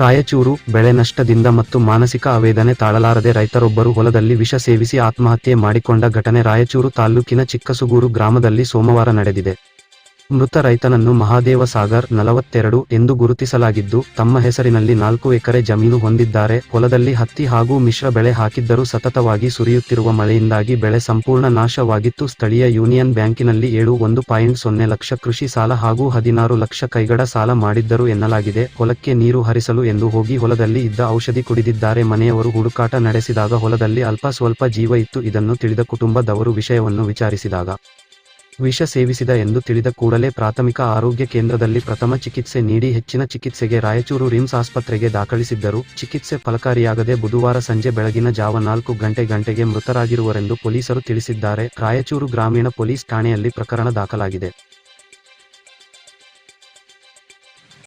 ರಾಯಚೂರು, ಬೆಳೆ ನಷ್ಟದಿಂದ ಮತ್ತು ಮಾನಸಿಕ ಆವೇದನೆ ತಾಳಲಾರದೆ ರೈತರೊಬ್ಬರು ಹೊಲದಲ್ಲಿ ವಿಷ ಸೇವಿಸಿ ಆತ್ಮಹತ್ಯೆ ಮಾಡಿಕೊಂಡ ಘಟನೆ ರಾಯಚೂರು ತಾಲ್ಲೂಕಿನ ಚಿಕ್ಕಸುಗೂರು ಗ್ರಾಮದಲ್ಲಿ ಸೋಮವಾರ ನಡೆದಿದೆ. ಮೃತ ರೈತನನ್ನು ಮಹಾದೇವ ಸಾಗರ್ ನಲವತ್ತೆರಡು ಎಂದು ಗುರುತಿಸಲಾಗಿದ್ದು, ತಮ್ಮ ಹೆಸರಿನಲ್ಲಿ ನಾಲ್ಕು ಎಕರೆ ಜಮೀನು ಹೊಂದಿದ್ದಾರೆ. ಹೊಲದಲ್ಲಿ ಹತ್ತಿ ಹಾಗೂ ಮಿಶ್ರ ಬೆಳೆ ಹಾಕಿದ್ದರೂ ಸತತವಾಗಿ ಸುರಿಯುತ್ತಿರುವ ಮಳೆಯಿಂದಾಗಿ ಬೆಳೆ ಸಂಪೂರ್ಣ ನಾಶವಾಗಿತ್ತು. ಸ್ಥಳೀಯ ಯೂನಿಯನ್ ಬ್ಯಾಂಕಿನಲ್ಲಿ ಏಳು ಒಂದು ಪಾಯಿಂಟ್ ಸೊನ್ನೆ ಲಕ್ಷ ಕೃಷಿ ಸಾಲ ಹಾಗೂ ಹದಿನಾರು ಲಕ್ಷ ಕೈಗಡ ಸಾಲ ಮಾಡಿದ್ದರು ಎನ್ನಲಾಗಿದೆ. ಹೊಲಕ್ಕೆ ನೀರು ಹರಿಸಲು ಎಂದು ಹೋಗಿ ಹೊಲದಲ್ಲಿ ಇದ್ದ ಔಷಧಿ ಕುಡಿದಿದ್ದಾರೆ. ಮನೆಯವರು ಹುಡುಕಾಟ ನಡೆಸಿದಾಗ ಹೊಲದಲ್ಲಿ ಅಲ್ಪ ಸ್ವಲ್ಪ ಜೀವ ಇತ್ತು. ಇದನ್ನು ತಿಳಿದ ಕುಟುಂಬದವರು ವಿಷಯವನ್ನು ವಿಚಾರಿಸಿದಾಗ ವಿಷ ಸೇವಿಸಿದ ಎಂದು ತಿಳಿದ ಕೂಡಲೇ ಪ್ರಾಥಮಿಕ ಆರೋಗ್ಯ ಕೇಂದ್ರದಲ್ಲಿ ಪ್ರಥಮ ಚಿಕಿತ್ಸೆ ನೀಡಿ ಹೆಚ್ಚಿನ ಚಿಕಿತ್ಸೆಗೆ ರಾಯಚೂರು ರಿಮ್ಸ್ ಆಸ್ಪತ್ರೆಗೆ ದಾಖಲಿಸಿದ್ದರು. ಚಿಕಿತ್ಸೆ ಫಲಕಾರಿಯಾಗದೆ ಬುಧವಾರ ಸಂಜೆ ಬೆಳಗಿನ ಜಾವ ನಾಲ್ಕು ಗಂಟೆ ಗಂಟೆಗೆ ಮೃತರಾಗಿರುವರೆಂದು ಪೊಲೀಸರು ತಿಳಿಸಿದ್ದಾರೆ. ರಾಯಚೂರು ಗ್ರಾಮೀಣ ಪೊಲೀಸ್ ಠಾಣೆಯಲ್ಲಿ ಪ್ರಕರಣ ದಾಖಲಾಗಿದೆ.